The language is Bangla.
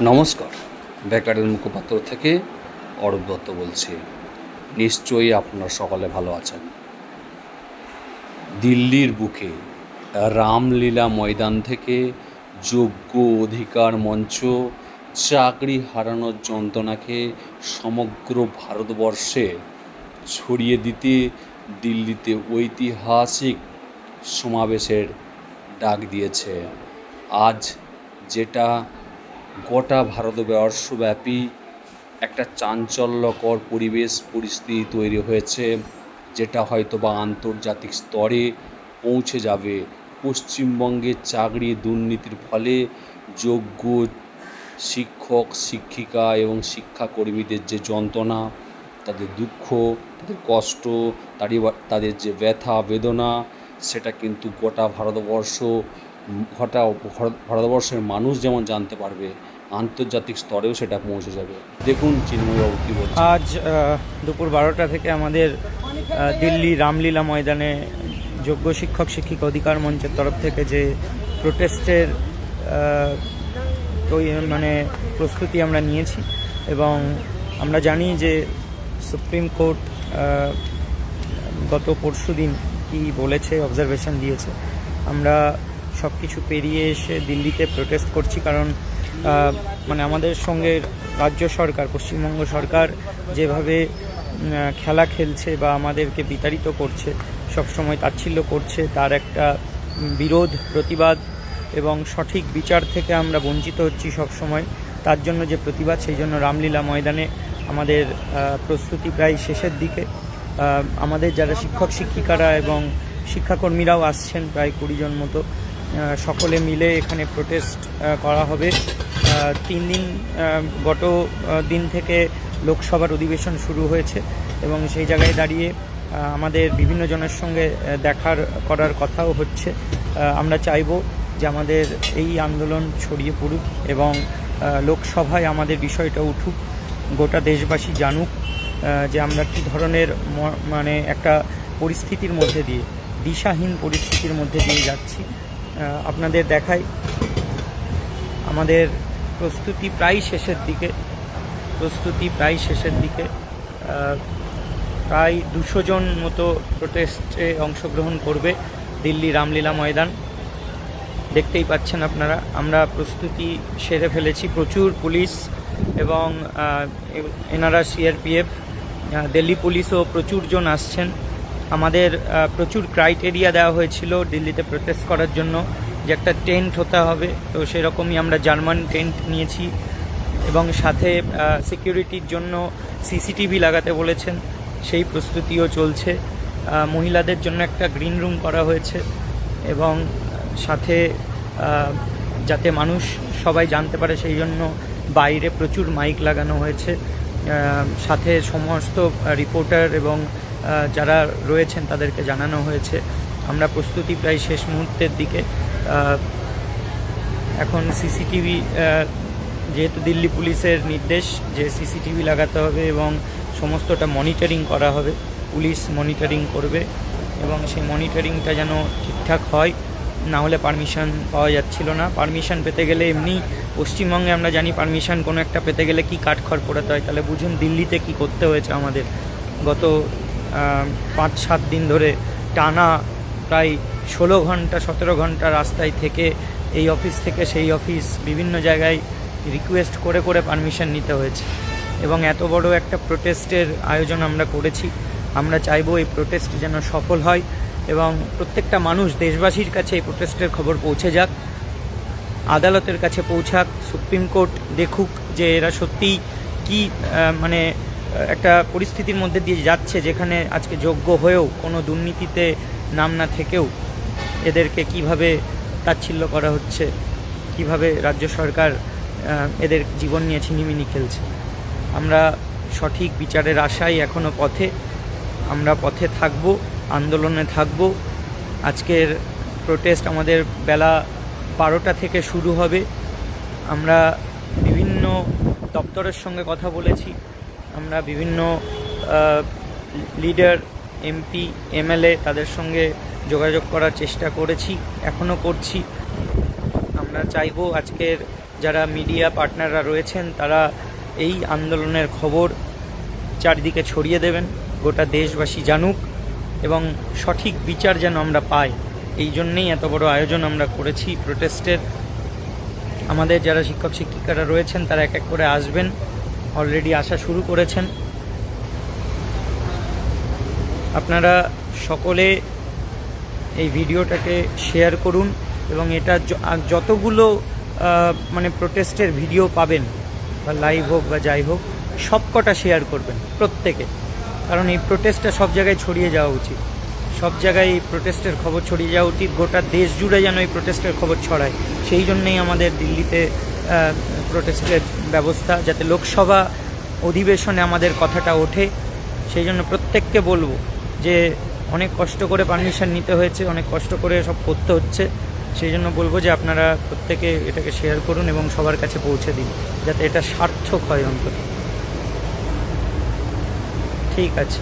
নমস্কার। ব্যাকারের মুখপাত্র থেকে অরূপ দত্ত বলছি। নিশ্চয়ই আপনারা সকালে ভালো আছেন। দিল্লির বুকে রামলীলা ময়দান থেকে যোগ্য অধিকার মঞ্চ চাকরি হারানোর যন্ত্রণাকে সমগ্র ভারতবর্ষে ছড়িয়ে দিতে দিল্লিতে ঐতিহাসিক সমাবেশের ডাক দিয়েছে। আজ যেটা গোটা ভারতবর্ষব্যাপী একটা চাঞ্চল্যকর পরিবেশ পরিস্থিতি তৈরি হয়েছে, যেটা হয়তো বা আন্তর্জাতিক স্তরে পৌঁছে যাবে। পশ্চিমবঙ্গের চাকরি দুর্নীতির ফলে যোগ্য শিক্ষক, শিক্ষিকা এবং শিক্ষাকর্মীদের যে যন্ত্রণা, তাদের দুঃখ, তাদের কষ্ট তাদের যে ব্যথা, বেদনা, সেটা কিন্তু গোটা ভারতবর্ষ গোটা ভারতবর্ষের মানুষ যেমন জানতে পারবে, আন্তর্জাতিক স্তরেও সেটা পৌঁছে যাবে। দেখুন চিন্ময়বাবু কী বলছেন। আজ দুপুর বারোটা থেকে আমাদের দিল্লি রামলীলা ময়দানে যোগ্য শিক্ষক, শিক্ষিক অধিকার মঞ্চের তরফ থেকে যে প্রোটেস্টের মানে প্রস্তুতি আমরা নিয়েছি এবং আমরা জানি যে সুপ্রিম কোর্ট গত পরশু দিন কী বলেছে, অবজারভেশন দিয়েছে। আমরা সব কিছু পেরিয়ে এসে দিল্লিতে প্রোটেস্ট করছি কারণ মানে আমাদের সঙ্গে রাজ্য সরকার, পশ্চিমবঙ্গ সরকার যেভাবে খেলা খেলছে বা আমাদেরকে বিতাড়িত করছে, সবসময় তাচ্ছিল্য করছে, তার একটা বিরোধ, প্রতিবাদ এবং সঠিক বিচার থেকে আমরা বঞ্চিত হচ্ছি সবসময়। তার জন্য যে প্রতিবাদ, সেই জন্য রামলীলা ময়দানে আমাদের প্রস্তুতি প্রায় শেষের দিকে। আমাদের যারা শিক্ষক, শিক্ষিকারা এবং শিক্ষাকর্মীরাও আসছেন, প্রায় কুড়ি জন মতো। সকলে মিলে এখানে প্রোটেস্ট করা হবে। তিন দিন গত দিন থেকে লোকসভার অধিবেশন শুরু হয়েছে এবং সেই জায়গায় দাঁড়িয়ে আমাদের বিভিন্ন জনের সঙ্গে দেখার, করার কথাও হচ্ছে। আমরা চাইব যে আমাদের এই আন্দোলন ছড়িয়ে পড়ুক এবং লোকসভায় আমাদের বিষয়টা উঠুক, গোটা দেশবাসী জানুক যে আমরা কী ধরনের মানে একটা পরিস্থিতির মধ্যে দিয়ে, দিশাহীন পরিস্থিতির মধ্যে দিয়ে যাচ্ছি। আপনাদের দেখাই। আমাদের প্রস্তুতি প্রায় শেষের দিকে। প্রস্তুতি প্রায় শেষের দিকে। প্রায় দুশো জন মতো প্রোটেস্টে অংশগ্রহণ করবে দিল্লি রামলীলা ময়দান। দেখতেই পাচ্ছেন আপনারা, আমরা প্রস্তুতি সেরে ফেলেছি। প্রচুর পুলিশ এবং এনারা সিআরপিএফ দিল্লি পুলিশও প্রচুর জন আসছেন। আমাদের প্রচুর ক্রাইটেরিয়া দেওয়া হয়েছিল দিল্লিতে প্রোটেস্ট করার জন্য যে একটা টেন্ট হতে হবে। তো সেরকমই আমরা জার্মান টেন্ট নিয়েছি এবং সাথে সিকিউরিটির জন্য সিসিটিভি লাগাতে বলেছেন। সেই প্রস্তুতিও চলছে। মহিলাদের জন্য একটা গ্রিন রুম করা হয়েছে এবং সাথে যাতে মানুষ সবাই জানতে পারে সেই জন্য বাইরে প্রচুর মাইক লাগানো হয়েছে। সাথে সমস্ত রিপোর্টার এবং যারা রয়েছেন তাদেরকে জানানো হয়েছে। আমরা প্রস্তুতি প্রায় শেষ মুহূর্তের দিকে এখন সিসিটিভি যেহেতু দিল্লি পুলিশের নির্দেশ যে সিসিটিভি লাগাতে হবে এবং সমস্তটা মনিটরিং করা হবে, পুলিশ মনিটরিং করবে এবং সেই মনিটরিংটা যেন ঠিকঠাক হয়, না হলে পারমিশন পাওয়া যাচ্ছিল না। পারমিশন পেতে গেলে এমনি পশ্চিমবঙ্গে আমরা জানি পারমিশন কোনো একটা পেতে গেলে কি কাঠখড় পোড়াতে হয়, তাহলে বুঝুন দিল্লিতে কি করতে হয়েছে আমাদের। গত পাঁচ, সাত দিন ধরে টানা প্রায় ষোলো ঘণ্টা, সতেরো ঘণ্টা রাস্তায় থেকে এই অফিস থেকে সেই অফিস বিভিন্ন জায়গায় রিকোয়েস্ট করে করে পারমিশন নিতে হয়েছে। এবং এত বড় একটা প্রোটেস্টের আয়োজন আমরা করেছি। আমরা চাইব এই প্রোটেস্ট যেন সফল হয় এবং প্রত্যেকটা মানুষ দেশবাসীর কাছে এই প্রোটেস্টের খবর পৌঁছে যাক, আদালতের কাছে পৌঁছাক, সুপ্রিম কোর্ট দেখুক যে এরা সত্যিই কি মানে একটা পরিস্থিতির মধ্যে দিয়ে যাচ্ছে যেখানে আজকে যোগ্য হয়েও কোনো দুর্নীতিতে নাম না থেকেও এদেরকে কীভাবে তাচ্ছিল্য করা হচ্ছে, কীভাবে রাজ্য সরকার এদের জীবন নিয়ে ছিনিমিনি খেলছে। আমরা সঠিক বিচারের আশায় এখনও পথে। আমরা পথে থাকব, আন্দোলনে থাকব। আজকের প্রোটেস্ট আমাদের বেলা বারোটা থেকে শুরু হবে। আমরা বিভিন্ন দপ্তরের সঙ্গে কথা বলেছি। আমরা বিভিন্ন লিডার এমপি এমএলএ তাদের সঙ্গে যোগাযোগ করার চেষ্টা করেছি এখনও করছি। আমরা চাইব আজকের যারা মিডিয়া পার্টনাররা রয়েছেন, তারা এই আন্দোলনের খবর চারিদিকে ছড়িয়ে দেবেন, গোটা দেশবাসী জানুক এবং সঠিক বিচার যেন আমরা পাই। এই জন্যেই এত বড় আয়োজন আমরা করেছি প্রোটেস্টের আমাদের যারা শিক্ষক শিক্ষিকারা রয়েছেন, তারা এক এক করে আসবেন। অলরেডি আসা শুরু করেছেন। আপনারা সকলে এই ভিডিওটাকে শেয়ার করুন এবং এটা যতগুলো মানে প্রোটেস্টের ভিডিও পাবেন, বা লাইভ হোক বা যাই হোক, সবকটা শেয়ার করবেন প্রত্যেকে। কারণ এই প্রোটেস্টটা সব জায়গায় ছড়িয়ে যাওয়া উচিত। সব জায়গায় এই প্রোটেস্টের খবর ছড়িয়ে যাওয়া উচিত। গোটা দেশ জুড়ে যেন এই প্রোটেস্টের খবর ছড়ায়। সেই জন্যেই আমাদের দিল্লিতে প্রোটেস্টের ব্যবস্থা যাতে লোকসভা অধিবেশনে আমাদের কথাটা ওঠে। সেই জন্য প্রত্যেককে বলব যে অনেক কষ্ট করে পারমিশন নিতে হয়েছে, অনেক কষ্ট করে সব করতে হচ্ছে। সেই জন্য বলব যে আপনারা প্রত্যেকে এটাকে শেয়ার করুন এবং সবার কাছে পৌঁছে দিন, যাতে এটা সার্থক হয় অন্তত। ঠিক আছে।